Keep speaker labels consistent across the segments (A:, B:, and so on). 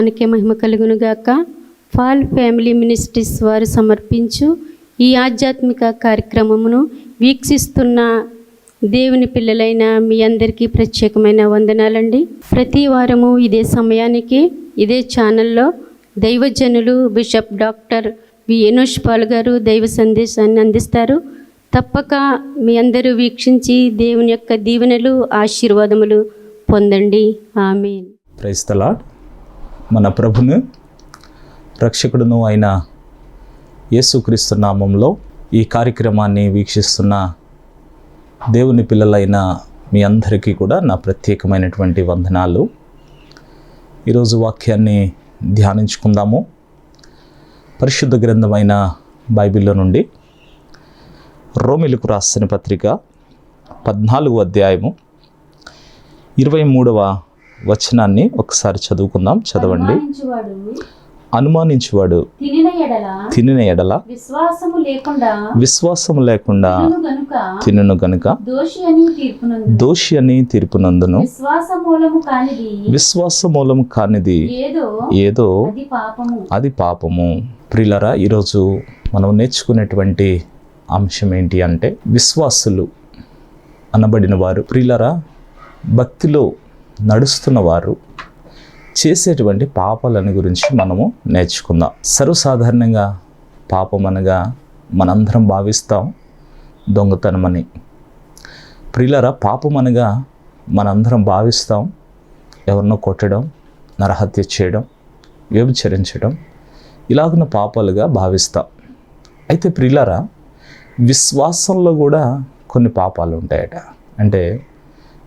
A: నామానికి మహిమ కలుగునుగాక. Fall family ministries వారు సమర్పించు ఈ ఆధ్యాత్మిక కార్యక్రమమును వీక్షిస్తున్న దేవుని పిల్లలైన మీ అందరికీ ప్రత్యేకమైన వందనాలండి. ప్రతి వారము ఇదే సమయానికి ఇదే ఛానల్లో దైవజనులు bishop doctor V. Enosh Paul గారు దైవ సందేశాన్ని అందిస్తారు. తప్పక మీ అందరూ వీక్షించి దేవుని యొక్క దీవెనలు ఆశీర్వాదములు పొందండి. ఆమె
B: క్రైస్తలా మన ప్రభును రక్షకుడును అయిన యేసుక్రీస్తు నామంలో ఈ కార్యక్రమాన్ని వీక్షిస్తున్న దేవుని పిల్లలైన మీ అందరికీ కూడా నా ప్రత్యేకమైనటువంటి వందనాలు. ఈరోజు వాక్యాన్ని ధ్యానించుకుందాము. పరిశుద్ధ గ్రంథమైన బైబిల్లో నుండి రోమిలకు రాసిన పత్రిక పద్నాలుగు అధ్యాయము ఇరవై మూడవ వచనాన్ని ఒకసారి చదువుకుందాం చదవండి. అనుమానించువాడు
A: తినిన ఎడల విశ్వాసము లేకుండా
B: విశ్వాసం లేకుండా
A: తినును గనుక దోషి అని
B: తీర్పునందును.
A: విశ్వాస మూలము కానిది
B: విశ్వాస మూలం కానిది
A: ఏదో
B: ఏదో
A: అది పాపము.
B: ప్రియులరా ఈరోజు మనం నేర్చుకునేటువంటి అంశం ఏంటి అంటే విశ్వాసులు అనబడిన వారు. ప్రియులరా భక్తిలో నడుస్తున్న వారు చేసేటువంటి పాపాలను గురించి మనము నేర్చుకుందాం. సర్వసాధారణంగా పాపం అనగా మనందరం భావిస్తాం దొంగతనమని. ప్రియులరా పాపం అనగా మనందరం భావిస్తాం ఎవరినో కొట్టడం నరహత్య చేయడం వ్యభిచరించడం ఇలాగున్న పాపాలుగా భావిస్తాం. అయితే ప్రియులరా విశ్వాసంలో కూడా కొన్ని పాపాలు ఉంటాయట. అంటే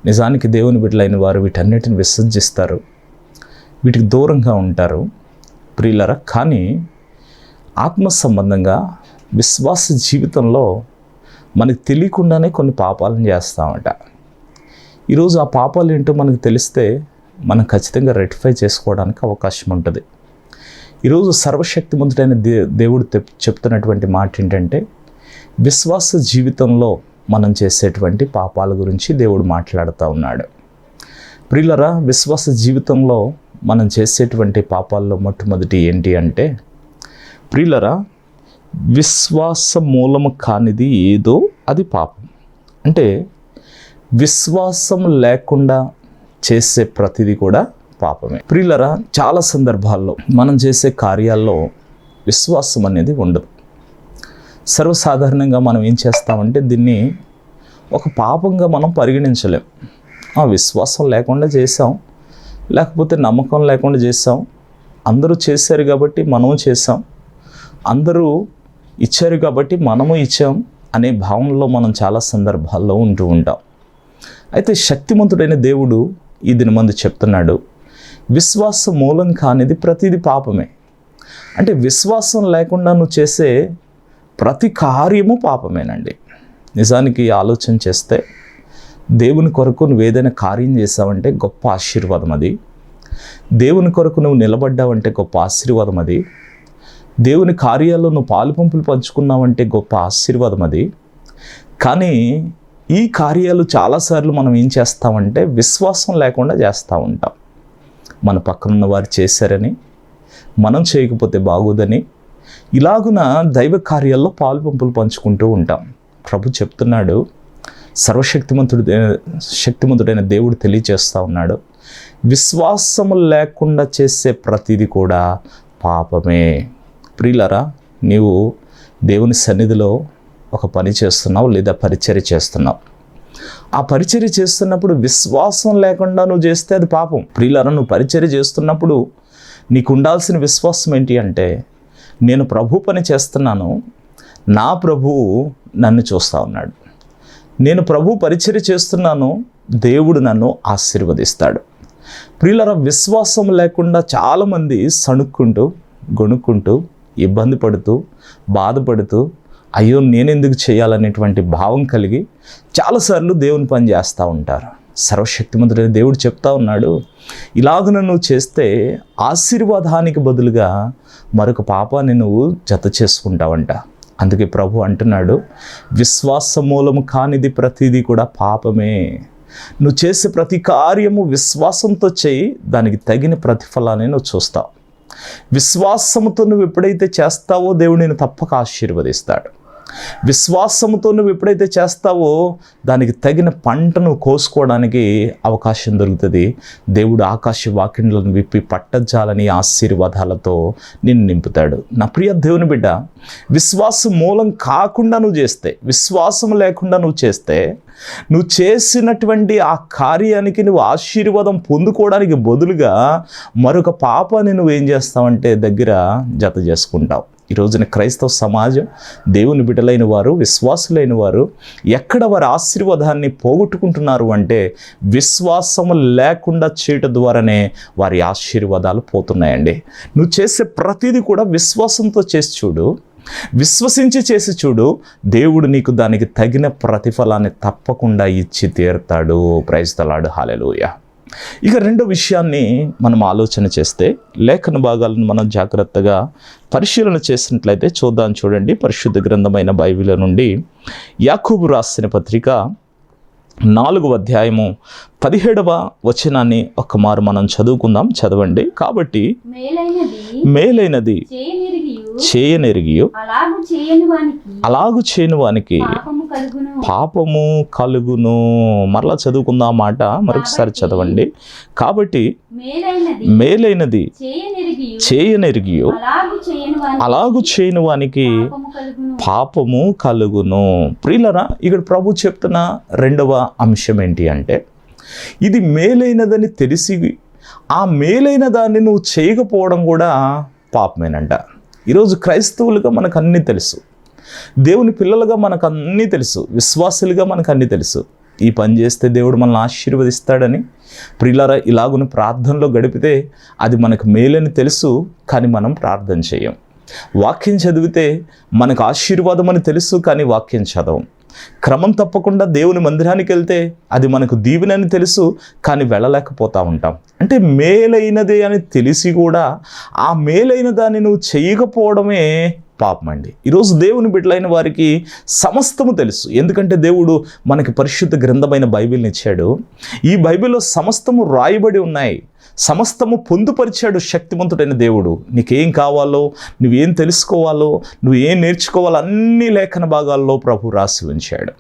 B: నిజానికి దేవుని బిడ్డలైన వారు వీటన్నిటిని విసర్జిస్తారు. వీటికి దూరంగా ఉంటారు. ప్రియులరా కానీ ఆత్మ సంబంధంగా విశ్వాస జీవితంలో మనకు తెలియకుండానే కొన్ని పాపాలను చేస్తామట. ఈరోజు ఆ పాపాలు ఏంటో మనకు తెలిస్తే మనం ఖచ్చితంగా రెటిఫై చేసుకోవడానికి అవకాశం ఉంటుంది. ఈరోజు సర్వశక్తిమంతుడైన దే దేవుడు తెప్- చెప్తున్నటువంటి మాట ఏంటంటే విశ్వాస జీవితంలో మనం చేసేటువంటి పాపాల గురించి దేవుడు మాట్లాడుతూ ఉన్నాడు. ప్రియులరా విశ్వాస జీవితంలో మనం చేసేటువంటి పాపాల్లో మొట్టమొదటి ఏంటి అంటే ప్రియులరా విశ్వాస మూలము కానిది ఏదో అది పాపం. అంటే విశ్వాసం లేకుండా చేసే ప్రతిదీ కూడా పాపమే. ప్రియులరా చాలా సందర్భాల్లో మనం చేసే కార్యాల్లో విశ్వాసం అనేది ఉండదు. సర్వసాధారణంగా మనం ఏం చేస్తామంటే దీన్ని ఒక పాపంగా మనం పరిగణించలేం. ఆ విశ్వాసం లేకుండా చేసాం లేకపోతే నమ్మకం లేకుండా చేసాం అందరూ చేశారు కాబట్టి మనము చేసాం అందరూ ఇచ్చారు కాబట్టి మనము ఇచ్చాం అనే భావనలో మనం చాలా సందర్భాల్లో ఉంటూ ఉంటాం. అయితే శక్తిమంతుడైన దేవుడు ఈ దినమందు చెప్తున్నాడు విశ్వాస మూలం కానిది ప్రతిదీ పాపమే. అంటే విశ్వాసం లేకుండా నువ్వు చేసే ప్రతి కార్యము పాపమేనండి. నిజానికి ఆలోచన చేస్తే దేవుని కొరకు నువ్వు ఏదైనా కార్యం చేసావంటే గొప్ప ఆశీర్వాదం అది. దేవుని కొరకు నువ్వు నిలబడ్డావంటే గొప్ప ఆశీర్వాదం అది. దేవుని కార్యాల్లో నువ్వు పాలు పంపులు పంచుకున్నావంటే గొప్ప ఆశీర్వాదం అది. కానీ ఈ కార్యాలు చాలాసార్లు మనం ఏం చేస్తామంటే విశ్వాసం లేకుండా చేస్తూ ఉంటాం. మన పక్కనున్న వారు చేశారని మనం చేయకపోతే బాగోదని ఇలాగున దైవ కార్యాల్లో పాలు పంపులు పంచుకుంటూ ఉంటాం. ప్రభు చెప్తున్నాడు సర్వశక్తిమంతుడు శక్తిమంతుడైన దేవుడు తెలియచేస్తూ ఉన్నాడు. విశ్వాసము లేకుండా చేసే ప్రతిదీ కూడా పాపమే. ప్రియులరా నీవు దేవుని సన్నిధిలో ఒక పని చేస్తున్నావు లేదా పరిచర్య చేస్తున్నావు. ఆ పరిచర్య చేస్తున్నప్పుడు విశ్వాసం లేకుండా నువ్వు చేస్తే అది పాపం. ప్రియులరా నువ్వు పరిచర్య చేస్తున్నప్పుడు నీకు ఉండాల్సిన విశ్వాసం ఏంటి అంటే నేను ప్రభు పని చేస్తున్నాను నా ప్రభువు నన్ను చూస్తూ ఉన్నాడు. నేను ప్రభు పరిచర్య చేస్తున్నాను దేవుడు నన్ను ఆశీర్వదిస్తాడు. ప్రియులర విశ్వాసం లేకుండా చాలామంది సణుక్కుంటూ గొణుక్కుంటూ ఇబ్బంది పడుతూ బాధపడుతూ అయ్యో నేనెందుకు చేయాలనేటువంటి భావం కలిగి చాలాసార్లు దేవుని పని చేస్తూ ఉంటారు. సర్వశక్తిమంతుడైన దేవుడు చెప్తా ఉన్నాడు ఇలాగున నువ్వు చేస్తే ఆశీర్వాదానికి బదులుగా మరొక పాపాన్ని నువ్వు జత చేసుకుంటావంట. అందుకే ప్రభు అంటున్నాడు విశ్వాస మూలము కానిది ప్రతిదీ కూడా పాపమే. నువ్వు చేసే ప్రతి కార్యము విశ్వాసంతో చేయి దానికి తగిన ప్రతిఫలాన్ని నువ్వు చూస్తావు. విశ్వాసముతో నువ్వు ఎప్పుడైతే చేస్తావో దేవుడు నేను తప్పక ఆశీర్వదిస్తాడు. విశ్వాసంతో నువ్వు ఎప్పుడైతే చేస్తావో దానికి తగిన పంటను కోసుకోవడానికి అవకాశం దొరుకుతుంది. దేవుడు ఆకాశ వాకిండ్లను విప్పి పట్టజాలని ఆశీర్వాదాలతో నిన్ను నింపుతాడు. నా ప్రియ దేవుని బిడ్డ విశ్వాసం మూలం కాకుండా నువ్వు చేస్తే విశ్వాసం లేకుండా నువ్వు చేస్తే నువ్వు చేసినటువంటి ఆ కార్యానికి నువ్వు ఆశీర్వాదం పొందుకోవడానికి బదులుగా మరొక పాపాన్ని నువ్వు ఏం చేస్తావంటే దగ్గర జత చేసుకుంటావు. ఈ రోజున క్రైస్తవ సమాజం దేవుని బిడ్డలైన వారు విశ్వాసులైన వారు ఎక్కడ వారి ఆశీర్వాదాన్ని పోగొట్టుకుంటున్నారు అంటే విశ్వాసం లేకుండా చేయటం ద్వారానే వారి ఆశీర్వాదాలు పోతున్నాయండి. నువ్వు చేసే ప్రతిదీ కూడా విశ్వాసంతో చేసి చూడు. విశ్వసించి చేసి చూడు. దేవుడు నీకు దానికి తగిన ప్రతిఫలాన్ని తప్పకుండా ఇచ్చి తీరుతాడు. ప్రైస్తలాడు హాలెలుయా ఇక రెండో విషయాన్ని మనం ఆలోచన చేస్తే లేఖన భాగాలను మనం జాగ్రత్తగా పరిశీలన చేసినట్లయితే చూద్దాం చూడండి. పరిశుద్ధ గ్రంథమైన బైబిల్ నుండి యాకూబు రాసిన పత్రిక నాలుగు అధ్యాయము పదిహేడవ వచనాన్ని ఒక్క మారు మనం చదువుకుందాం చదవండి. కాబట్టి
A: మేలైనది చేయనిరిగియు అలాగు చేయని వానికి పాపము కలుగును.
B: మరలా చదువుకుందాం మాట? మరొకసారి చదవండి. కాబట్టి
A: మేలైనది చేయనిరిగియు అలాగు చేయని వానికి పాపము కలుగును.
B: ప్రియులరా ఇక్కడ ప్రభు చెప్తున్న రెండవ అంశం ఏంటి అంటే ఇది మేలైనదని తెలిసి ఆ మేలైన దాన్ని నువ్వు చేయకపోవడం కూడా పాపమేనంట. ఈరోజు క్రైస్తవులుగా మనకు అన్నీ తెలుసు. దేవుని పిల్లలుగా మనకు అన్నీ తెలుసు. విశ్వాసులుగా మనకు అన్నీ తెలుసు. ఈ పని చేస్తే దేవుడు మనల్ని ఆశీర్వదిస్తాడని ప్రియులరా ఇలాగున ప్రార్థనలో గడిపితే అది మనకు మేలని తెలుసు కానీ మనం ప్రార్థన చేయం. వాక్యం చదివితే మనకు ఆశీర్వాదం అని తెలుసు కానీ వాక్యం చదవం. క్రమం తప్పకుండా దేవుని మందిరానికి వెళ్తే అది మనకు దీవెనని తెలుసు కానీ వెళ్ళలేకపోతూ ఉంటాం. అంటే మేలైనదే అని తెలిసి కూడా ఆ మేలైన దాన్ని నువ్వు చేయకపోవడమే పాపం అండి ఈరోజు దేవుని బిడ్డలైన వారికి సమస్తము తెలుసు. ఎందుకంటే దేవుడు మనకి పరిశుద్ధ గ్రంథమైన బైబిల్ని ఇచ్చాడు. ఈ బైబిల్లో సమస్తము రాయబడి ఉన్నాయి. సమస్తము పొందుపరిచాడు శక్తివంతుడైన దేవుడు. నీకేం కావాలో నువ్వేం తెలుసుకోవాలో నువ్వేం నేర్చుకోవాలో అన్ని లేఖన భాగాల్లో ప్రభు రాసి ఉంచాడు.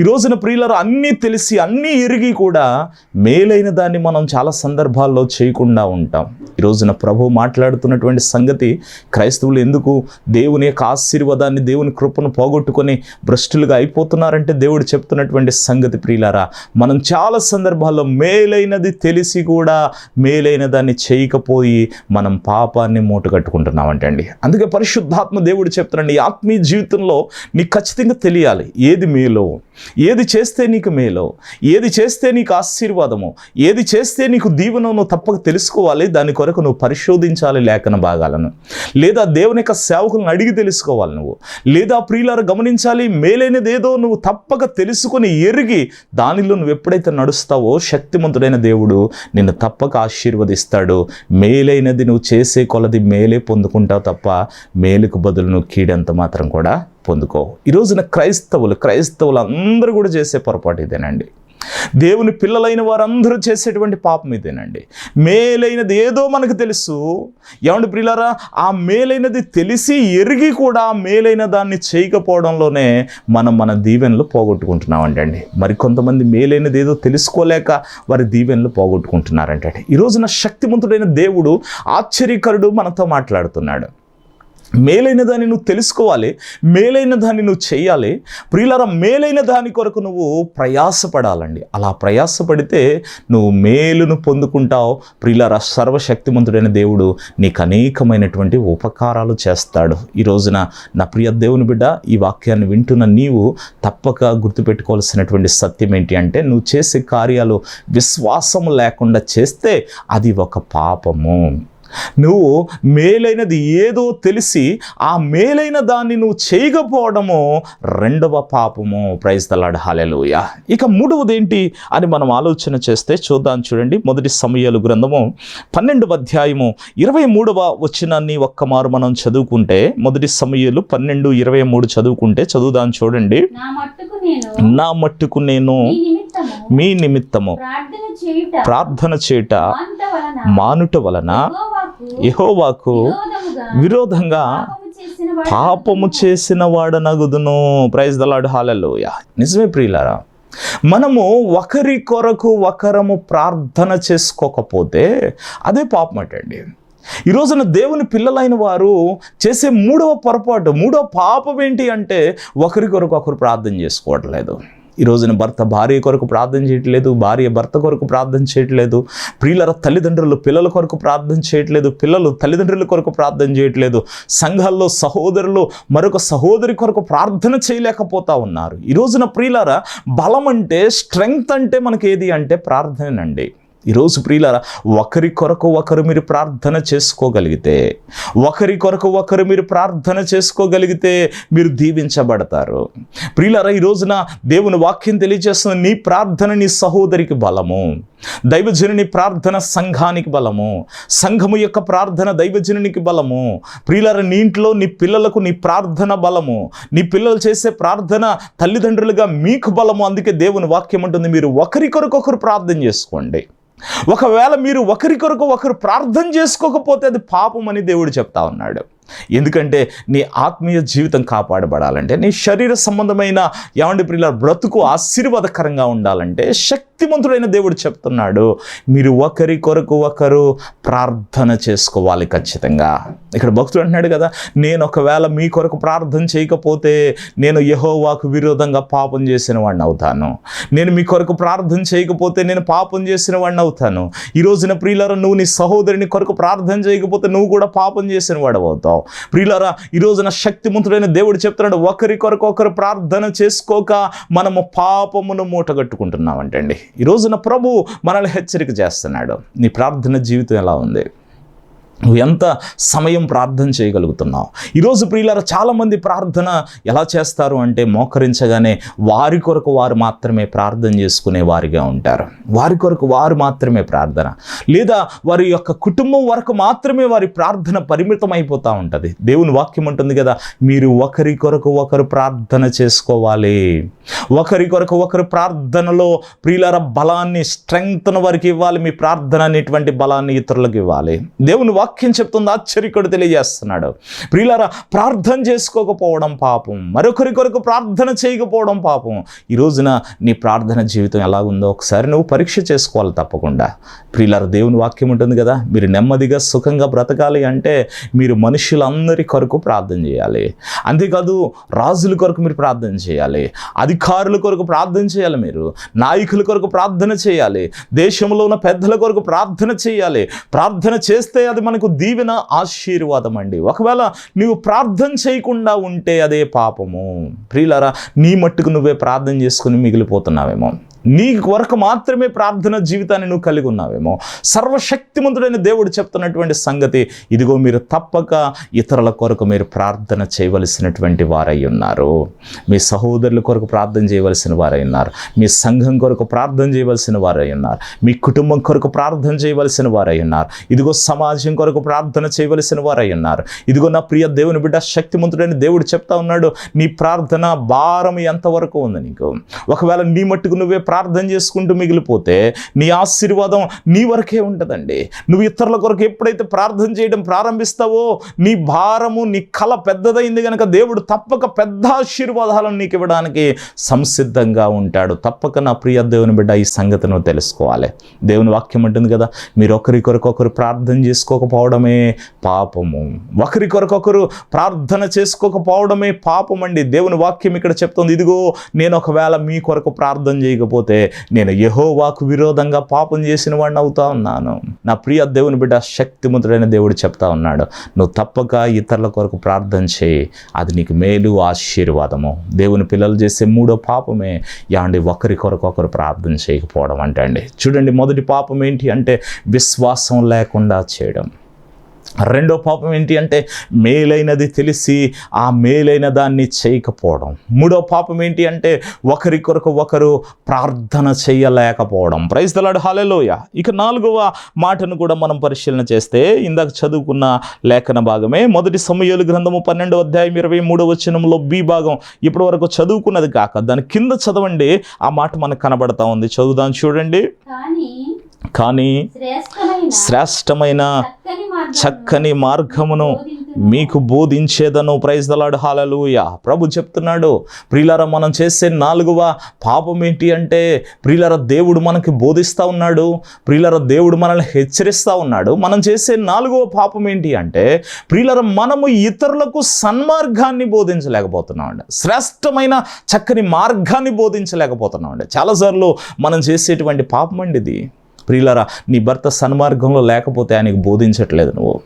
B: ఈ రోజున ప్రియులరు అన్నీ తెలిసి అన్నీ ఎరిగి కూడా మేలైన దాన్ని మనం చాలా సందర్భాల్లో చేయకుండా ఉంటాం. ఈ రోజున ప్రభు మాట్లాడుతున్నటువంటి సంగతి క్రైస్తవులు ఎందుకు దేవుని యొక్క ఆశీర్వాదాన్ని దేవుని కృపను పోగొట్టుకొని భ్రష్టులుగా అయిపోతున్నారంటే దేవుడు చెప్తున్నటువంటి సంగతి ప్రియులారా మనం చాలా సందర్భాల్లో మేలైనది తెలిసి కూడా మేలైన దాన్ని చేయకపోయి మనం పాపాన్ని మూటగట్టుకుంటున్నామంటే అండి. అందుకే పరిశుద్ధాత్మ దేవుడు చెప్తున్నాడు ఈ ఆత్మీయ జీవితంలో నీకు ఖచ్చితంగా తెలియాలి ఏది మేలో ఏది చేస్తే నీకు మేలో ఏది చేస్తే నీకు ఆశీర్వాదమో ఏది చేస్తే నీకు దీవెనో నువ్వు తప్పక తెలుసుకోవాలి. దాని కొరకు నువ్వు పరిశోధించాలి లేఖన భాగాలను. లేదా దేవుని యొక్క సేవకులను అడిగి తెలుసుకోవాలి నువ్వు. లేదా ప్రియులారు గమనించాలి మేలైనది ఏదో నువ్వు తప్పక తెలుసుకొని ఎరిగి దానిలో నువ్వు ఎప్పుడైతే నడుస్తావో శక్తిమంతుడైన దేవుడు నిన్ను తప్పక ఆశీర్వదిస్తాడు. మేలైనది నువ్వు చేసే కొలది మేలే పొందుకుంటావు తప్ప మేలుకు బదులు నువ్వు కీడంత మాత్రం కూడా పొందుకో. ఈ రోజున క్రైస్తవులు క్రైస్తవులు అందరూ కూడా చేసే పొరపాటు ఇదేనండి. దేవుని పిల్లలైన వారందరూ చేసేటువంటి పాపం ఇదేనండి. మేలైనది ఏదో మనకు తెలుసు. ఏమండి ప్రియులారా ఆ మేలైనది తెలిసి ఎరిగి కూడా ఆ మేలైన దాన్ని చేయకపోవడంలోనే మనం మన దీవెనలు పోగొట్టుకుంటున్నామంటే మరి కొంతమంది మేలైనది ఏదో తెలుసుకోలేక వారి దీవెనలు పోగొట్టుకుంటున్నారంటే ఈ రోజున శక్తివంతుడైన దేవుడు ఆశ్చర్యకరుడు మనతో మాట్లాడుతున్నాడు. మేలైన దాన్ని నువ్వు తెలుసుకోవాలి మేలైన దాన్ని నువ్వు చేయాలి. ప్రియులరా మేలైన దాని కొరకు నువ్వు ప్రయాసపడాలండి. అలా ప్రయాసపడితే నువ్వు మేలును పొందుకుంటావు. ప్రియులరా సర్వశక్తిమంతుడైన దేవుడు నీకు అనేకమైనటువంటి ఉపకారాలు చేస్తాడు. ఈ రోజున నా ప్రియ దేవుని బిడ్డ ఈ వాక్యాన్ని వింటున్న నీవు తప్పక గుర్తుపెట్టుకోవాల్సినటువంటి సత్యం ఏంటి అంటే నువ్వు చేసే కార్యాలు విశ్వాసం లేకుండా చేస్తే అది ఒక పాపము. నువ్వు మేలైనది ఏదో తెలిసి ఆ మేలైన దాన్ని నువ్వు చేయకపోవడము రెండవ పాపము. ప్రైజ్ తలాడు హాలెలుయ ఇక మూడవది ఏంటి అని మనం ఆలోచన చేస్తే చూద్దాం చూడండి. మొదటి సమయాలు గ్రంథము పన్నెండవ అధ్యాయము ఇరవై మూడవ వచ్చినాన్ని ఒక్క మారు మనం చదువుకుంటే మొదటి సమయాలు పన్నెండు ఇరవై మూడు చదువుకుంటే చదువుదాం చూడండి.
A: నా మట్టుకు నేను
B: మీ నిమిత్తము
C: ప్రార్థన చేయుట మానుట వలన యెహోవాకు
B: విరోధంగా
C: పాపము చేసిన వాడు
B: పాపము చేసిన వాడనగుదును. ప్రైజ్ దలాడు హాలెలూయ నిజమే ప్రియులారా మనము ఒకరి కొరకు ఒకరము ప్రార్థన చేసుకోకపోతే అదే పాపం అటండి. ఈ రోజున దేవుని పిల్లలైన వారు చేసే మూడవ పొరపాటు మూడవ పాపం ఏంటి అంటే ఒకరి కొరకు ఒకరు ప్రార్థన చేసుకోవట్లేదు. ఈ రోజున భర్త భార్య కొరకు ప్రార్థన చేయట్లేదు భార్య భర్త కొరకు ప్రార్థన చేయట్లేదు ప్రియుల తల్లిదండ్రులు పిల్లల కొరకు ప్రార్థన చేయట్లేదు పిల్లలు తల్లిదండ్రుల కొరకు ప్రార్థన చేయట్లేదు సంఘాల్లో సహోదరులు మరొక సహోదరి కొరకు ప్రార్థన చేయలేకపోతా ఉన్నారు. ఈ రోజున ప్రియులారా బలం అంటే స్ట్రెంగ్త్ అంటే మనకి ఏది అంటే ప్రార్థనేనండి. ఈరోజు ప్రియులారా ఒకరి కొరకు ఒకరు మీరు ప్రార్థన చేసుకోగలిగితే ఒకరి కొరకు ఒకరు మీరు ప్రార్థన చేసుకోగలిగితే మీరు దీవించబడతారు. ప్రియులారా ఈ రోజున దేవుని వాక్యం తెలియజేస్తున్న నీ ప్రార్థన నీ సహోదరికి బలము. దైవజనుని ప్రార్థన సంఘానికి బలము. సంఘము యొక్క ప్రార్థన దైవజనునికి బలము. ప్రియులార నీ ఇంట్లో నీ పిల్లలకు నీ ప్రార్థన బలము. నీ పిల్లలు చేసే ప్రార్థన తల్లిదండ్రులుగా మీకు బలము. అందుకే దేవుని వాక్యం ఉంటుంది మీరు ఒకరి ప్రార్థన చేసుకోండి. ఒకవేళ మీరు ఒకరి కొరకు ఒకరు ప్రార్థన చేసుకోకపోతే అది పాపం అని దేవుడు చెప్తా ఉన్నాడు. ఎందుకంటే నీ ఆత్మీయ జీవితం కాపాడబడాలంటే నీ శరీర సంబంధమైన ఏమండి ప్రియుల బ్రతుకు ఆశీర్వాదకరంగా ఉండాలంటే శక్తిమంతుడైన దేవుడు చెప్తున్నాడు మీరు ఒకరి కొరకు ఒకరు ప్రార్థన చేసుకోవాలి ఖచ్చితంగా. ఇక్కడ భక్తుడు అంటున్నాడు కదా నేను ఒకవేళ మీ కొరకు ప్రార్థన చేయకపోతే నేను యహోవాకు విరోధంగా పాపం చేసిన వాడిని అవుతాను. నేను మీ కొరకు ప్రార్థన చేయకపోతే నేను పాపం చేసిన వాడిని అవుతాను. ఈ రోజున ప్రియులారా నువ్వు నీ సహోదరుని కొరకు ప్రార్థన చేయకపోతే నువ్వు కూడా పాపం చేసిన వాడు అవుతావు. ప్రియులారా ఈ రోజున శక్తిమంతుడైన దేవుడు చెప్తున్నాడు ఒకరి కొరకు ఒకరు ప్రార్థన చేసుకోక మనము పాపమును మూటగట్టుకుంటున్నామంటండి. ఈ రోజున ప్రభు మనల్ని హెచ్చరిక చేస్తున్నాడు. నీ ప్రార్థన జీవితం ఎలా ఉంది? నువ్వు ఎంత సమయం ప్రార్థన చేయగలుగుతున్నావు? ఈరోజు ప్రియులారా చాలామంది ప్రార్థన ఎలా చేస్తారు అంటే మోకరించగానే వారి కొరకు వారు మాత్రమే ప్రార్థన చేసుకునే వారిగా ఉంటారు. వారి కొరకు వారు మాత్రమే ప్రార్థన. లేదా వారి యొక్క కుటుంబం వరకు మాత్రమే వారి ప్రార్థన పరిమితం అయిపోతూ ఉంటుంది. దేవుని వాక్యం ఉంటుంది కదా మీరు ఒకరి కొరకు ఒకరు ప్రార్థన చేసుకోవాలి. ఒకరి కొరకు ఒకరు ప్రార్థనలో ప్రియులార బలాన్ని స్ట్రెంగ్త్ను వారికి ఇవ్వాలి. మీ ప్రార్థన అనేటువంటి బలాన్ని ఇతరులకు ఇవ్వాలి. దేవుని వాక్యం చెప్తుంది? ఆశ్చర్యకుడు తెలియజేస్తున్నాడు. ప్రియులారా ప్రార్థన చేసుకోకపోవడం పాపం. మరొకరి కొరకు ప్రార్థన చేయకపోవడం పాపం. ఈ రోజున నీ ప్రార్థన జీవితం ఎలా ఉందో ఒకసారి నువ్వు పరీక్ష చేసుకోవాలి తప్పకుండా. ప్రియులారా దేవుని వాక్యం ఉంటుంది కదా మీరు నెమ్మదిగా సుఖంగా బ్రతకాలి అంటే మీరు మనుషులందరి కొరకు ప్రార్థన చేయాలి. అంతేకాదు రాజుల కొరకు మీరు ప్రార్థన చేయాలి. అధికారుల కొరకు ప్రార్థన చేయాలి మీరు. నాయకుల కొరకు ప్రార్థన చేయాలి. దేశంలో ఉన్న పెద్దల కొరకు ప్రార్థన చేయాలి. ప్రార్థన చేస్తే అది మన మనకు దీవెన ఆశీర్వాదం అండి. ఒకవేళ నీవు ప్రార్థన చేయకుండా ఉంటే అదే పాపము. ప్రియులారా నీ మట్టుకు నువ్వే ప్రార్థన చేసుకుని మిగిలిపోతున్నావేమో. నీ కొరకు మాత్రమే ప్రార్థన జీవితాన్ని నువ్వు కలిగి ఉన్నావేమో. సర్వశక్తిమంతుడైన దేవుడు చెప్తున్నటువంటి సంగతి ఇదిగో మీరు తప్పక ఇతరుల కొరకు మీరు ప్రార్థన చేయవలసినటువంటి వారై ఉన్నారు. మీ సహోదరుల కొరకు ప్రార్థన చేయవలసిన వారై ఉన్నారు. మీ సంఘం కొరకు ప్రార్థన చేయవలసిన వారై ఉన్నారు. మీ కుటుంబం కొరకు ప్రార్థన చేయవలసిన వారై ఉన్నారు. ఇదిగో సమాజం కొరకు ప్రార్థన చేయవలసిన వారై ఉన్నారు. ఇదిగో నా ప్రియ దేవుని బిడ్డ శక్తిమంతుడైన దేవుడు చెప్తా ఉన్నాడు నీ ప్రార్థన భారం ఎంతవరకు ఉంది నీకు? ఒకవేళ నీ మట్టుకు నువ్వే ప్రార్థన చేసుకుంటూ మిగిలిపోతే నీ ఆశీర్వాదం నీ వరకే ఉంటుందండి. నువ్వు ఇతరుల కొరకు ఎప్పుడైతే ప్రార్థన చేయడం ప్రారంభిస్తావో నీ భారము నీ కళ పెద్దదైంది కనుక దేవుడు తప్పక పెద్ద ఆశీర్వాదాలను నీకు ఇవ్వడానికి సంసిద్ధంగా ఉంటాడు. తప్పక నా ప్రియ దేవుని బిడ్డ ఈ సంగతి నువ్వు తెలుసుకోవాలి. దేవుని వాక్యం ఉంటుంది కదా మీరు ఒకరి కొరకు ఒకరు ప్రార్థన చేసుకోకపోవడమే పాపము. ఒకరి కొరకు ఒకరు ప్రార్థన చేసుకోకపోవడమే పాపం అండి దేవుని వాక్యం ఇక్కడ చెప్తుంది ఇదిగో నేను ఒకవేళ మీ కొరకు ప్రార్థన చేయకపోతే నేను యహోవాకు విరోధంగా పాపం చేసిన వాడిని అవుతా ఉన్నాను. నా ప్రియ దేవుని బిడ్డ శక్తిమంతుడైన దేవుడు చెప్తా ఉన్నాడు నువ్వు తప్పక ఇతరుల కొరకు ప్రార్థన చేయి. అది నీకు మేలు ఆశీర్వాదము. దేవుని పిల్లలు చేసే మూడో పాపమే. యాండి ఒకరి కొరకు ఒకరు ప్రార్థన చేయకపోవడం అంటే అండి చూడండి మొదటి పాపం ఏంటి అంటే విశ్వాసం లేకుండా చేయడం. రెండో పాపం ఏంటి అంటే మేలైనది తెలిసి ఆ మేలైన దాన్ని చేయకపోవడం. మూడో పాపం ఏంటి అంటే ఒకరి కొరకు ఒకరు ప్రార్థన చేయలేకపోవడం. ప్రైజ్ దలాడు హాలెలోయ ఇక నాలుగవ మాటను కూడా మనం పరిశీలన చేస్తే ఇందాక చదువుకున్న లేఖన భాగమే మొదటి సమయాలు గ్రంథము పన్నెండవ అధ్యాయం ఇరవై మూడో వచనంలో బి భాగం ఇప్పటి వరకు చదువుకున్నది కాక దాని కింద చదవండి ఆ మాట మనకు కనబడతా ఉంది. చదువుదాం చూడండి.
C: కానీ
B: కానీ
C: శ్రేష్టమైన చక్కని మార్గమును.
B: మీకు బోధించేదను ప్రైజ్ దలాడు హాలలుయ ప్రభు చెప్తున్నాడు ప్రియులర మనం చేసే నాలుగవ పాపం ఏంటి అంటే ప్రియులర దేవుడు మనకి బోధిస్తూ ఉన్నాడు ప్రియులర దేవుడు మనల్ని హెచ్చరిస్తూ ఉన్నాడు. మనం చేసే నాలుగవ పాపం ఏంటి అంటే ప్రియులర మనము ఇతరులకు సన్మార్గాన్ని బోధించలేకపోతున్నాం అండి శ్రేష్టమైన చక్కని మార్గాన్ని బోధించలేకపోతున్నాం అండి చాలాసార్లు మనం చేసేటువంటి పాపం అండి ఇది. ప్రియులరా నీ భర్త సన్మార్గంలో లేకపోతే ఆయనకు బోధించట్లేదు నువ్వు.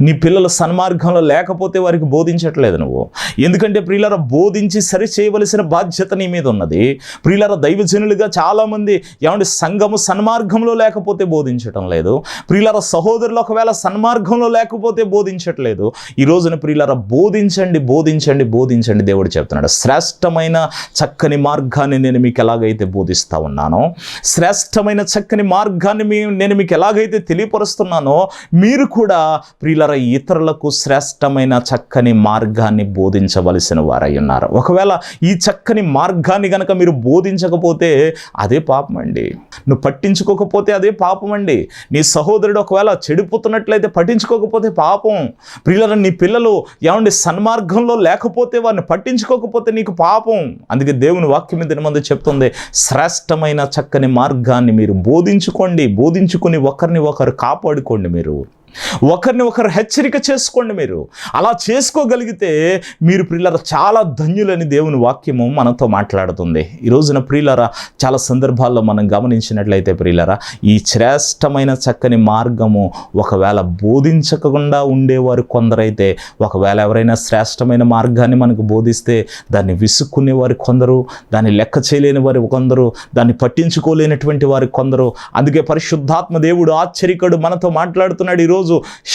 B: నీ పిల్లలు సన్మార్గంలో లేకపోతే వారికి బోధించట్లేదు నువ్వు. ఎందుకంటే ప్రియులర బోధించి సరి చేయవలసిన బాధ్యత నీ మీద ఉన్నది. ప్రియులర దైవజనులుగా చాలామంది ఏమంటే సంఘము సన్మార్గంలో లేకపోతే బోధించటం లేదు. ప్రియులర సహోదరులు ఒకవేళ సన్మార్గంలో లేకపోతే బోధించట్లేదు. ఈ రోజున ప్రియులర బోధించండి బోధించండి బోధించండి దేవుడు చెప్తున్నాడు. శ్రేష్టమైన చక్కని మార్గాన్ని నేను మీకు ఎలాగైతే బోధిస్తా ఉన్నానో శ్రేష్టమైన చక్కని మార్గాన్ని మీ నేను మీకు ఎలాగైతే తెలియపరుస్తున్నానో మీరు కూడా ప్రియులర ఇతరులకు శ్రేష్టమైన చక్కని మార్గాన్ని బోధించవలసిన వారై ఉన్నారు. ఒకవేళ ఈ చక్కని మార్గాన్ని కనుక మీరు బోధించకపోతే అదే పాపం అండి. నువ్వు పట్టించుకోకపోతే అదే పాపం అండి. నీ సహోదరుడు ఒకవేళ చెడిపోతున్నట్లయితే పట్టించుకోకపోతే పాపం. ప్రియులర నీ పిల్లలు ఏమండి సన్మార్గంలో లేకపోతే వారిని పట్టించుకోకపోతే నీకు పాపం. అందుకే దేవుని వాక్యం మీద చెప్తుంది శ్రేష్టమైన చక్కని మార్గాన్ని మీరు బోధించుకోండి. బోధించుకుని ఒకరిని ఒకరు కాపాడుకోండి మీరు. ఒకరిని ఒకరు హెచ్చరిక చేసుకోండి మీరు. అలా చేసుకోగలిగితే మీరు ప్రియులర చాలా ధన్యులని దేవుని వాక్యము మనతో మాట్లాడుతుంది. ఈ రోజున ప్రియులర చాలా సందర్భాల్లో మనం గమనించినట్లయితే ప్రియులర ఈ శ్రేష్టమైన చక్కని మార్గము ఒకవేళ బోధించకుండా ఉండేవారు కొందరైతే ఒకవేళ ఎవరైనా శ్రేష్టమైన మార్గాన్ని మనకు బోధిస్తే దాన్ని విసుక్కునేవారు కొందరు దాన్ని లెక్క చేయలేని వారు కొందరు దాన్ని పట్టించుకోలేనటువంటి వారు కొందరు. అందుకే పరిశుద్ధాత్మ దేవుడు ఆశ్చర్యకుడు మనతో మాట్లాడుతున్నాడు ఈరోజు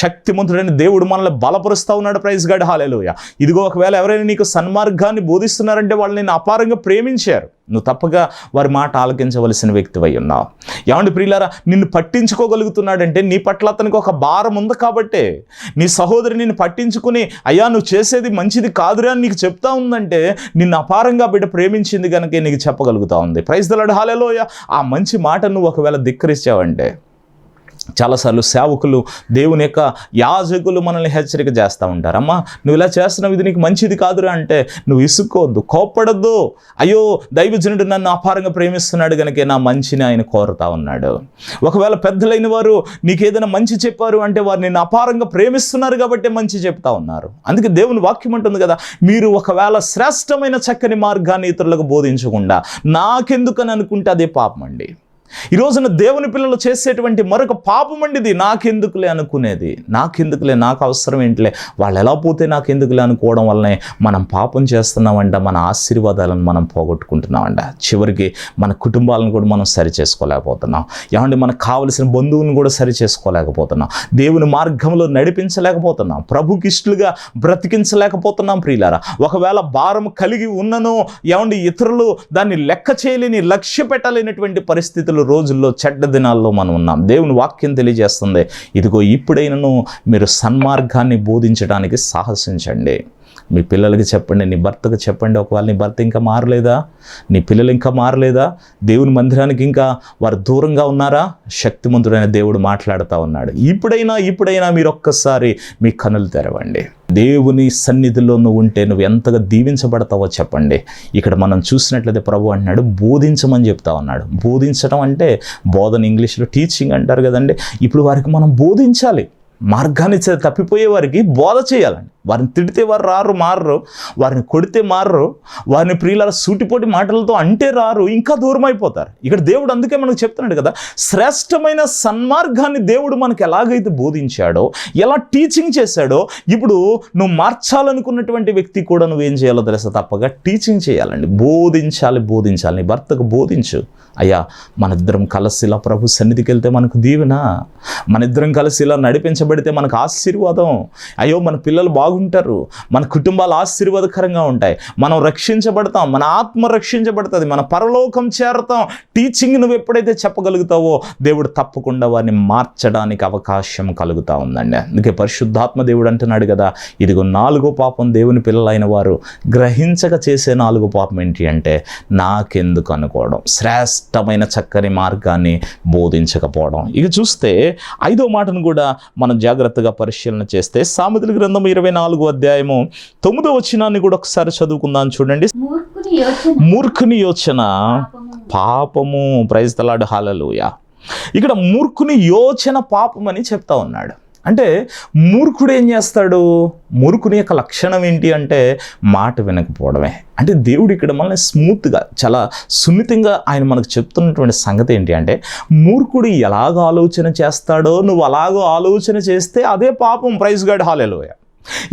B: శక్తిమంతుడైన దేవుడు మనల్ని బలపరుస్తూ ఉన్నాడు ప్రైజ్ గాడ్ హాలేలోయ ఇదిగో ఒకవేళ ఎవరైనా నీకు సన్మార్గాన్ని బోధిస్తున్నారంటే వాళ్ళు నేను అపారంగా ప్రేమించారు. నువ్వు తప్పగా వారి మాట ఆలకించవలసిన వ్యక్తివై ఉన్నావు. ఏమండి ప్రియులారా నిన్ను పట్టించుకోగలుగుతున్నాడంటే నీ పట్ల అతనికి ఒక భారం ఉంది కాబట్టే నీ సహోదరి నిన్ను పట్టించుకుని అయ్యా నువ్వు చేసేది మంచిది కాదురా అని నీకు చెప్తా ఉందంటే నిన్ను అపారంగా బిడ్డ ప్రేమించింది కనుక నీకు చెప్పగలుగుతా ఉంది. ప్రైజ్ దలాడు హాలేలోయ ఆ మంచి మాట నువ్వు ఒకవేళ ధిక్కరించావంటే చాలాసార్లు సేవకులు దేవుని యొక్క యాజకులు మనల్ని హెచ్చరిక చేస్తూ ఉంటారు. అమ్మా నువ్వు ఇలా చేస్తున్నావు ఇది నీకు మంచిది కాదురా అంటే నువ్వు ఇసుక్కోవద్దు కోప్పడద్దు. అయ్యో దైవజనుడు నన్ను అపారంగా ప్రేమిస్తున్నాడు కనుక నా మంచిని ఆయన కోరుతా ఉన్నాడు. ఒకవేళ పెద్దలైన వారు నీకు ఏదైనా మంచి చెప్పారు అంటే వారు నిన్ను అపారంగా ప్రేమిస్తున్నారు కాబట్టి మంచి చెప్తా ఉన్నారు. అందుకే దేవుని వాక్యం ఉంటుంది కదా మీరు ఒకవేళ శ్రేష్టమైన చక్కని మార్గాన్ని ఇతరులకు బోధించకుండా నాకెందుకని అనుకుంటే అదే పాపం అండి ఈ రోజున దేవుని పిల్లలు చేసేటువంటి మరొక పాపం అండి ఇది నాకెందుకులే అనుకునేది. నాకెందుకులే నాకు అవసరం ఏంటిలే. వాళ్ళు ఎలా పోతే నాకెందుకులే అనుకోవడం వల్లనే మనం పాపం చేస్తున్నామంట మన ఆశీర్వాదాలను మనం పోగొట్టుకుంటున్నామంట. చివరికి మన కుటుంబాలను కూడా మనం సరి చేసుకోలేకపోతున్నాం ఏమంటే మనకు కావలసిన బంధువులను కూడా సరి చేసుకోలేకపోతున్నాం దేవుని మార్గంలో నడిపించలేకపోతున్నాం. ప్రభుకి ఇష్టలుగా బ్రతికించలేకపోతున్నాం ప్రియులారా. ఒకవేళ భారం కలిగి ఉన్నను ఏమండి ఇతరులు దాన్ని లెక్క చేయలేని లక్ష్య పెట్టలేనటువంటి పరిస్థితులు రోజుల్లో చెడ్డ దినాల్లో మనం ఉన్నాం. దేవుని వాక్యం తెలియజేస్తుంది. ఇదిగో ఇప్పుడైనను మీరు సన్మార్గాన్ని బోధించడానికి సాహసించండి. మీ పిల్లలకి చెప్పండి నీ భర్తకు చెప్పండి ఒకవేళ నీ భర్త ఇంకా మారలేదా? నీ పిల్లలు ఇంకా మారలేదా? దేవుని మందిరానికి ఇంకా వారు దూరంగా ఉన్నారా? శక్తిమంతుడైన దేవుడు మాట్లాడుతూ ఉన్నాడు. ఇప్పుడైనా ఇప్పుడైనా మీరు ఒక్కసారి మీ కనులు తెరవండి. దేవుని సన్నిధిలో నువ్వు ఉంటే నువ్వు ఎంతగా దీవించబడతావో చెప్పండి. ఇక్కడ మనం చూసినట్లయితే ప్రభు అంటున్నాడు బోధించమని చెప్తా ఉన్నాడు. బోధించడం అంటే బోధన ఇంగ్లీష్లో టీచింగ్ అంటారు కదండి. ఇప్పుడు వారికి మనం బోధించాలి. మార్గాన్ని తప్పిపోయే వారికి బోధ చేయాలండి. వారిని తిడితే వారు రారు మారరు. వారిని కొడితే మారరు. వారిని ప్రియుల సూటిపోటి మాటలతో అంటే రారు ఇంకా దూరం అయిపోతారు ఇక్కడ దేవుడు అందుకే మనకు చెప్తున్నాడు కదా శ్రేష్టమైన సన్మార్గాన్ని దేవుడు మనకు ఎలాగైతే బోధించాడో ఎలా టీచింగ్ చేశాడో ఇప్పుడు నువ్వు మార్చాలనుకున్నటువంటి వ్యక్తి కూడా నువ్వేం చేయాలో తెలుసా తప్పగా? టీచింగ్ చేయాలండి. బోధించాలి బోధించాలి. నీ భర్తకు బోధించు. అయ్యా మన ఇద్దరం కలిసి ఇలా ప్రభు సన్నిధికి వెళ్తే మనకు దీవెన. మన ఇద్దరం కలిసి ఇలా నడిపించ రక్షించబడితే మనకు ఆశీర్వాదం. అయ్యో మన పిల్లలు బాగుంటారు. మన కుటుంబాలు ఆశీర్వాదకరంగా ఉంటాయి. మనం రక్షించబడతాం. మన ఆత్మ రక్షించబడుతుంది. మన పరలోకం చేరతాం. టీచింగ్ నువ్వు ఎప్పుడైతే చెప్పగలుగుతావో దేవుడు తప్పకుండా వారిని మార్చడానికి అవకాశం కలుగుతూ ఉందండి. అందుకే పరిశుద్ధాత్మ దేవుడు అంటున్నాడు కదా ఇదిగో నాలుగో పాపం దేవుని పిల్లలైన వారు గ్రహించక చేసే నాలుగో పాపం ఏంటి అంటే నాకెందుకు అనుకోవడం. శ్రేష్టమైన చక్కని మార్గాన్ని బోధించకపోవడం. ఇక చూస్తే ఐదో మాటను కూడా మనం జాగ్రత్తగా పరిశీలన చేస్తే సామెతల గ్రంథం ఇరవై నాలుగో అధ్యాయము తొమ్మిదో వచనాన్ని కూడా ఒకసారి చదువుకుందాం చూడండి.
C: మూర్ఖుని యోచన. పాపము.
B: ప్రైజ్ తలాడు హాలలుయ ఇక్కడ మూర్ఖుని యోచన పాపం అని చెప్తా ఉన్నాడు. అంటే మూర్ఖుడు ఏం చేస్తాడు? మూర్ఖుని యొక్క లక్షణం ఏంటి అంటే మాట వినకపోవడమే. అంటే దేవుడు ఇక్కడ మనల్ని స్మూత్గా చాలా సున్నితంగా ఆయన మనకు చెప్తున్నటువంటి సంగతి ఏంటి అంటే మూర్ఖుడు ఎలాగ ఆలోచన చేస్తాడో నువ్వు అలాగో ఆలోచన చేస్తే అదే పాపం. Praise God hallelujah.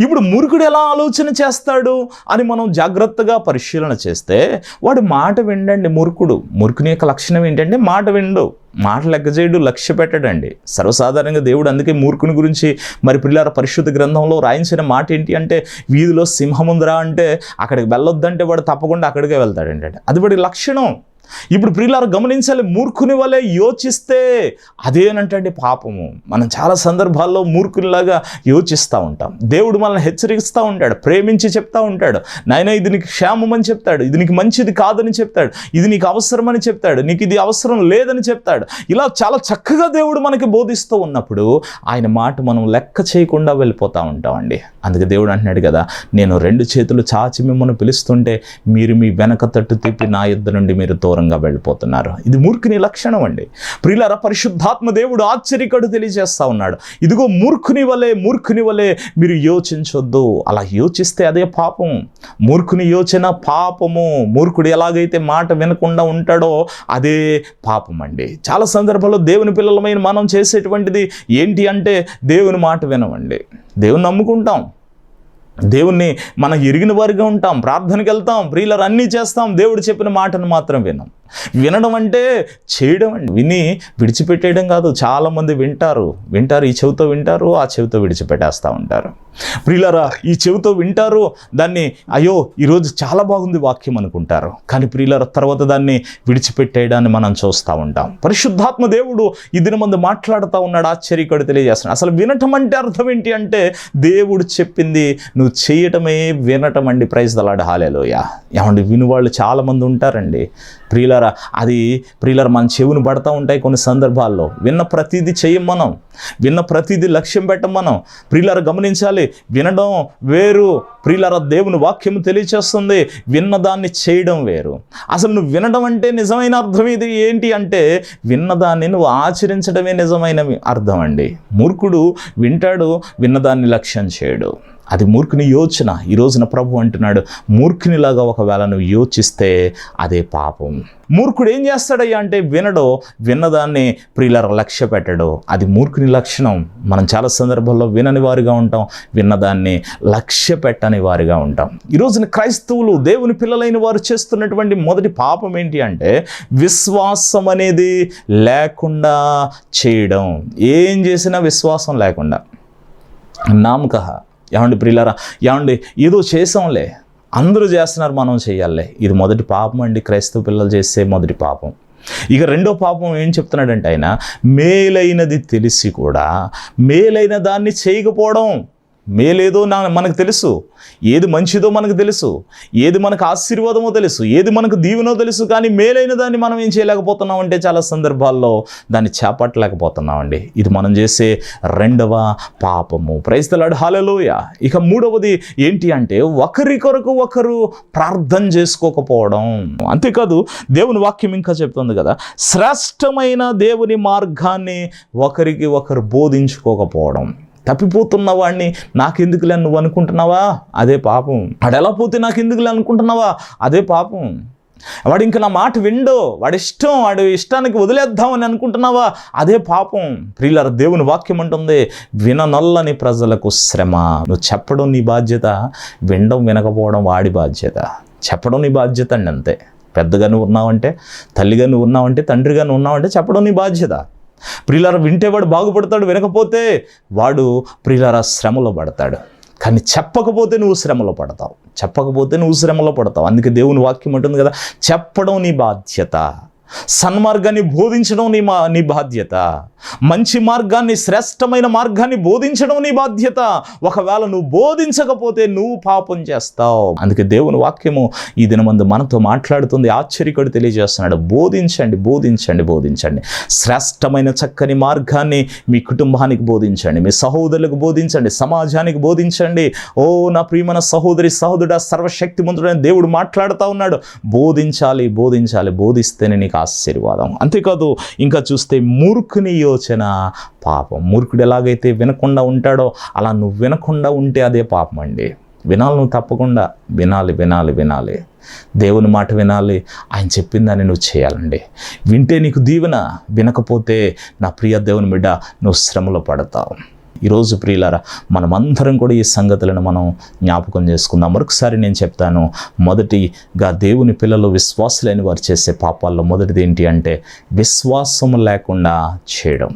B: ఇప్పుడు మూర్ఖుడు ఎలా ఆలోచన చేస్తాడు అని మనం జాగ్రత్తగా పరిశీలన చేస్తే వాడు మాట విండండి మూర్ఖుడు మూర్ఖుని యొక్క లక్షణం ఏంటంటే మాట విండు మాట లెక్క చేయడు లక్ష్య పెట్టడండి. సర్వసాధారణంగా దేవుడు అందుకే మూర్ఖుని గురించి మరి పిల్లల పరిశుద్ధ గ్రంథంలో రాయించిన మాట ఏంటి అంటే వీధిలో సింహముందిరా అంటే అక్కడికి వెళ్ళొద్దంటే వాడు తప్పకుండా అక్కడికే వెళ్తాడంటే అది వాడి లక్షణం. ఇప్పుడు ప్రియులారు గమనించాలి మూర్ఖుని వలె యోచిస్తే అదేనంటండి పాపము. మనం చాలా సందర్భాల్లో మూర్ఖునిలాగా యోచిస్తూ ఉంటాం. దేవుడు మనల్ని హెచ్చరిస్తూ ఉంటాడు ప్రేమించి చెప్తా ఉంటాడు. నాయన ఇది నీకు క్షేమం అని చెప్తాడు ఇది నీకు మంచిది కాదని చెప్తాడు ఇది నీకు అవసరమని చెప్తాడు నీకు ఇది అవసరం లేదని చెప్తాడు. ఇలా చాలా చక్కగా దేవుడు మనకి బోధిస్తూ ఉన్నప్పుడు ఆయన మాట మనం లెక్క చేయకుండా వెళ్ళిపోతూ ఉంటామండి. అందుకే దేవుడు అంటున్నాడు కదా నేను రెండు చేతులు చాచి మిమ్మల్ని పిలుస్తుంటే మీరు మీ వెనక తట్టు తిప్పి నా ఇద్దరు నుండి మీరు దూరంగా వెళ్ళిపోతున్నారు. ఇది మూర్ఖుని లక్షణం అండి. ప్రియులార పరిశుద్ధాత్మ దేవుడు ఆశ్చర్యకడు తెలియజేస్తా ఉన్నాడు. ఇదిగో మూర్ఖుని వలె మూర్ఖుని వలె మీరు యోచించొద్దు. అలా యోచిస్తే అదే పాపం. మూర్ఖుని యోచన పాపము. మూర్ఖుడు ఎలాగైతే మాట వినకుండా ఉంటాడో అదే పాపం అండి. చాలా సందర్భాల్లో దేవుని పిల్లలమైన మనం చేసేటువంటిది ఏంటి అంటే దేవుని మాట వినమండి. దేవుని నమ్ముకుంటాం. దేవుణ్ణి మనం ఎరిగిన వారిగా ఉంటాం ప్రార్థనకి వెళ్తాం ప్రియులరు అన్నీ చేస్తాం దేవుడు చెప్పిన మాటను మాత్రం విన్నాం. వినడం అంటే చేయడం అండి. విని విడిచిపెట్టేయడం కాదు. చాలామంది వింటారు. వింటారు. ఈ చెవితో వింటారు. ఆ చెవితో విడిచిపెట్టేస్తూ ఉంటారు. ప్రియులరా ఈ చెవితో వింటారు. దాన్ని అయ్యో ఈరోజు చాలా బాగుంది వాక్యం అనుకుంటారు. కానీ ప్రియులర తర్వాత దాన్ని విడిచిపెట్టేయడాన్ని మనం చూస్తూ ఉంటాం. పరిశుద్ధాత్మ దేవుడు ఈ దినమందు మాట్లాడుతూ ఉన్నాడు. ఆశ్చర్యకడు తెలియజేస్తున్నాడు. అసలు వినటం అంటే అర్థం ఏంటి అంటే దేవుడు చెప్పింది నువ్వు చేయటమే వినటం అండి. Praise the Lord hallelujah. ఏమండి వినువాళ్ళు చాలామంది ఉంటారండి. ప్రియుల ప్రియులరా అది ప్రియులర మన చెవును పడతా ఉంటాయి కొన్ని సందర్భాల్లో. విన్న ప్రతిదీ చేయం మనం. విన్న ప్రతిదీ లక్ష్యం పెట్టం మనం. ప్రియులర గమనించాలి వినడం వేరు. ప్రియులర దేవుని వాక్యం తెలియచేస్తుంది విన్నదాన్ని చేయడం వేరు. అసలు నువ్వు వినడం అంటే నిజమైన అర్థం ఇది? ఏంటి అంటే విన్నదాన్ని నువ్వు ఆచరించడమే నిజమైన అర్థం అండి. మూర్ఖుడు వింటాడు విన్నదాన్ని లక్ష్యం చేయడు. అది మూర్ఖుని యోచన. ఈ రోజున ప్రభు అంటున్నాడు మూర్ఖునిలాగా ఒకవేళ నువ్వు యోచిస్తే అదే పాపం. మూర్ఖుడు ఏం చేస్తాడయ్యా అంటే వినడో విన్నదాన్ని ప్రియులర లక్ష్య పెట్టడు. అది మూర్ఖుని లక్షణం. మనం చాలా సందర్భాల్లో వినని వారిగా ఉంటాం విన్నదాన్ని లక్ష్య పెట్టని వారిగా ఉంటాం. ఈ రోజున క్రైస్తవులు దేవుని పిల్లలైన వారు చేస్తున్నటువంటి మొదటి పాపం ఏంటి అంటే విశ్వాసం అనేది లేకుండా చేయడం. ఏం చేసినా విశ్వాసం లేకుండా. నామక ఏమండి ప్రియులారా? ఏమండి ఏదో చేసాంలే అందరూ చేస్తున్నారు మనం చేయాలి ఇది మొదటి పాపం అండి. క్రైస్తవ పిల్లలు చేసే మొదటి పాపం. ఇక రెండో పాపం ఏం చెప్తున్నాడంటే ఆయన మేలైనది తెలిసి కూడా మేలైన దాన్ని చేయకపోవడం. మేలేదో నా మనకు తెలుసు. ఏది మంచిదో మనకు తెలుసు. ఏది మనకు ఆశీర్వాదమో తెలుసు. ఏది మనకు దీవెనో తెలుసు. కానీ మేలైన దాన్ని మనం ఏం చేయలేకపోతున్నాం అంటే చాలా సందర్భాల్లో దాన్ని చేపట్టలేకపోతున్నామండి. ఇది మనం చేసే రెండవ పాపము. ప్రైస్తలాడు హాలలోయ ఇక మూడవది ఏంటి అంటే ఒకరి కొరకు ఒకరు ప్రార్థన చేసుకోకపోవడం. అంతేకాదు దేవుని వాక్యం ఇంకా చెప్తుంది కదా. శ్రేష్టమైన దేవుని మార్గాన్ని ఒకరికి ఒకరు బోధించుకోకపోవడం. తప్పిపోతున్న వాడిని నాకెందుకులే నువ్వు అనుకుంటున్నావా? అదే పాపం. వాడు ఎలా పోతే నాకెందుకులే అనుకుంటున్నావా? అదే పాపం. వాడు ఇంక నా మాట విండో. వాడి ఇష్టం వాడి ఇష్టానికి వదిలేద్దామని అనుకుంటున్నావా? అదే పాపం. ప్రియులర దేవుని వాక్యం అంటుంది విననొల్లని ప్రజలకు శ్రమ. నువ్వు చెప్పడం నీ బాధ్యత వినడం వినకపోవడం వాడి బాధ్యత. చెప్పడం నీ బాధ్యత అండి అంతే. పెద్దగా నువ్వు ఉన్నావంటే తల్లిగా నువ్వు ఉన్నావంటే తండ్రిగా నువ్వు ఉన్నావంటే చెప్పడం నీ బాధ్యత. ప్రియులారా వింటే వాడు బాగుపడతాడు వినకపోతే వాడు ప్రియులారా శ్రమలో పడతాడు. కానీ చెప్పకపోతే నువ్వు శ్రమలో పడతావు. చెప్పకపోతే నువ్వు శ్రమలో పడతావు. అందుకే దేవుని వాక్యం ఉంటుంది కదా చెప్పడం నీ బాధ్యత. సన్మార్గాన్ని బోధించడం నీ మా నీ బాధ్యత. మంచి మార్గాన్ని శ్రేష్టమైన మార్గాన్ని బోధించడం నీ బాధ్యత. ఒకవేళ నువ్వు బోధించకపోతే నువ్వు పాపం చేస్తావు. అందుకే దేవుని వాక్యము ఈ దినమందు మనతో మాట్లాడుతుంది ఆశ్చర్యకుడు తెలియజేస్తున్నాడు. బోధించండి బోధించండి బోధించండి. శ్రేష్టమైన చక్కని మార్గాన్ని మీ కుటుంబానికి బోధించండి మీ సహోదరులకు బోధించండి సమాజానికి బోధించండి. ఓ నా ప్రియమైన సహోదరి సహోదరుడ సర్వశక్తిమంతుడైన దేవుడు మాట్లాడుతూ ఉన్నాడు. బోధించాలి బోధించాలి బోధిస్తేనే నీకు ఆశీర్వాదం అంతేకాదు ఇంకా చూస్తే మూర్ఖుని యోచన పాపం. మూర్ఖుడు ఎలాగైతే వినకుండా ఉంటాడో అలా నువ్వు వినకుండా ఉంటే అదే పాపం అండి. వినాలి నువ్వు తప్పకుండా. వినాలి వినాలి వినాలి. దేవుని మాట వినాలి. ఆయన చెప్పిందని నువ్వు చేయాలండి. వింటే నీకు దీవెన వినకపోతే నా ప్రియ దేవుని బిడ్డ నువ్వు శ్రమలో పడతావు. ఈరోజు ప్రియులారా మనమందరం కూడా ఈ సంగతులను మనం జ్ఞాపకం చేసుకుందాం. మరొకసారి నేను చెప్తాను మొదటిగా దేవుని పిల్లలు విశ్వాసులైన వారు చేసే పాపాల్లో మొదటిది ఏంటి అంటే విశ్వాసం లేకుండా చేయడం.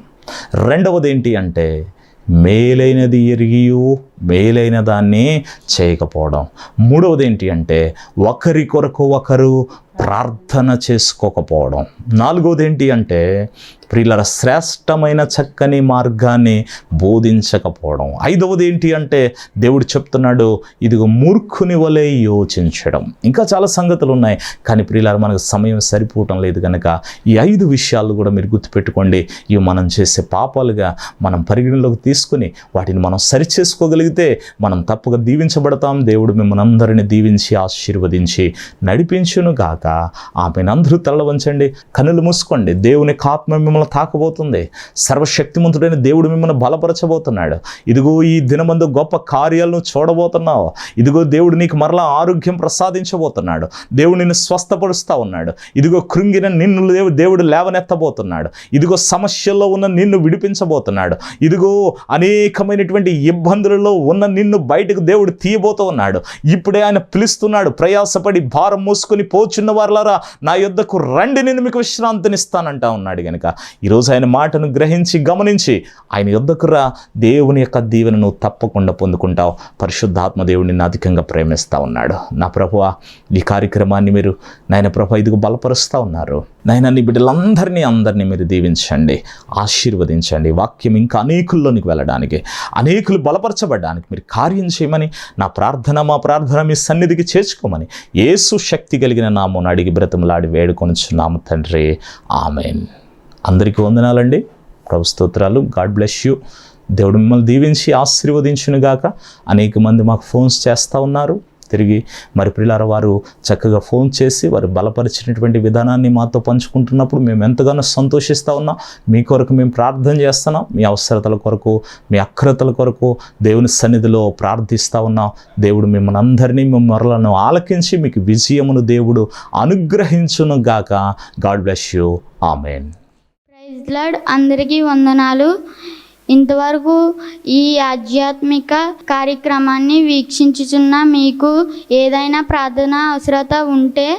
B: రెండవది ఏంటి అంటే మేలైనది ఎరిగియు మేలైన దాన్ని చేయకపోవడం. మూడవది ఏంటి అంటే ఒకరి కొరకు ఒకరు ప్రార్థన చేసుకోకపోవడం. నాలుగవది ఏంటి అంటే ప్రియుల శ్రేష్టమైన చక్కని మార్గాన్ని బోధించకపోవడం. ఐదవది ఏంటి అంటే దేవుడు చెప్తున్నాడు ఇదిగో మూర్ఖుని వలె యోచించడం. ఇంకా చాలా సంగతులు ఉన్నాయి కానీ ప్రియులార మనకు సమయం సరిపోవటం లేదు కనుక ఈ ఐదు విషయాలు కూడా మీరు గుర్తుపెట్టుకోండి. ఇవి మనం చేసే పాపాలుగా మనం పరిగణలోకి తీసుకుని వాటిని మనం సరిచేసుకోగలిగితే మనం తప్పుగా దీవించబడతాం. దేవుడు మిమ్మల్ని అందరిని దీవించి ఆశీర్వదించి నడిపించును తర్వాత ఆమెనందరూ తల్ల వంచండి కనులు మూసుకోండి. దేవుని ఆత్మ మిమ్మల్ని తాకబోతుంది. సర్వశక్తిమంతుడైన దేవుడు మిమ్మల్ని బలపరచబోతున్నాడు. ఇదిగో ఈ దినమందు గొప్ప కార్యాలను చూడబోతున్నావు. ఇదిగో దేవుడు నీకు మరలా ఆరోగ్యం ప్రసాదించబోతున్నాడు. దేవుడు నిన్ను స్వస్థపరుస్తా ఉన్నాడు. ఇదిగో కృంగిన నిన్ను దేవుడు లేవనెత్తబోతున్నాడు. ఇదిగో సమస్యల్లో ఉన్న నిన్ను విడిపించబోతున్నాడు. ఇదిగో అనేకమైనటువంటి ఇబ్బందులలో ఉన్న నిన్ను బయటకు దేవుడు తీయబోతూ ఉన్నాడు ఇప్పుడే ఆయన పిలుస్తున్నాడు ప్రయాసపడి భారం మూసుకొని పోచున్న వారులారా నా యొద్దకు రండి నేను మీకు విశ్రాంతినిస్తానంటా ఉన్నాడు గనుక. ఈరోజు ఆయన మాటను గ్రహించి గమనించి ఆయన యొద్దకు రా దేవుని యొక్క దీవెనను తప్పకుండా పొందుకుంటావు. పరిశుద్ధాత్మ దేవుడిని అధికంగా ప్రేమిస్తూ ఉన్నాడు. నా ప్రభువ ఈ కార్యక్రమాన్ని మీరు నాయన ప్రభు ఇదిగో బలపరుస్తూ ఉన్నారు. నాయన నీ బిడ్డలందరినీ అందరినీ మీరు దీవించండి ఆశీర్వదించండి వాక్యం ఇంకా అనేకుల్లోనికి వెళ్ళడానికి అనేకులు బలపరచబడడానికి మీరు కార్యం చేయమని నా ప్రార్థన మా ప్రార్థన మీ సన్నిధికి చేర్చుకోమని ఏసు శక్తి కలిగిన నామం అడిగి బ్రతములాడి వేడుకొనిచున్నాము తండ్రి. ఆమెన్. అందరికీ వందనాలండి. ప్రభు స్తోత్రాలు. God bless you. దేవుడు మిమ్మల్ని దీవించి ఆశీర్వదించునుగాక. అనేక మంది మాకు ఫోన్స్ చేస్తూ ఉన్నారు. తిరిగి మరి పిల్లల వారు చక్కగా ఫోన్ చేసి వారు బలపరిచినటువంటి విధానాన్ని మాతో పంచుకుంటున్నప్పుడు మేము ఎంతగానో సంతోషిస్తూ ఉన్నాం. మీ కొరకు మేము ప్రార్థన చేస్తున్నాం. మీ అవసరతల కొరకు మీ అక్రతల కొరకు దేవుని సన్నిధిలో ప్రార్థిస్తూ ఉన్నాం. దేవుడు మిమ్మల్ని అందరినీ మిమ్మల్ని ఆలకించి మీకు విజయమును దేవుడు అనుగ్రహించును గాక. God bless you. Amen.
D: Praise Lord అందరికీ వందనాలు. ఇంతవరకు ఈ ఆధ్యాత్మిక కార్యక్రమాన్ని వీక్షించుచున్న మీకు ఏదైనా ప్రార్థన అవసరత ఉంటే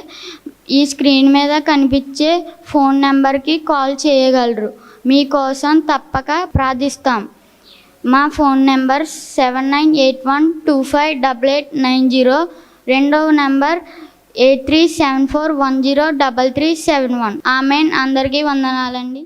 D: ఈ స్క్రీన్ మీద కనిపించే ఫోన్ నెంబర్కి కాల్ చేయగలరు. మీకోసం తప్పక ప్రార్థిస్తాం. మా phone number seven nine eight one two five double eight nine zero రెండవ number eight three seven four one zero double three seven one. Amen. అందరికీ వందనాలండి.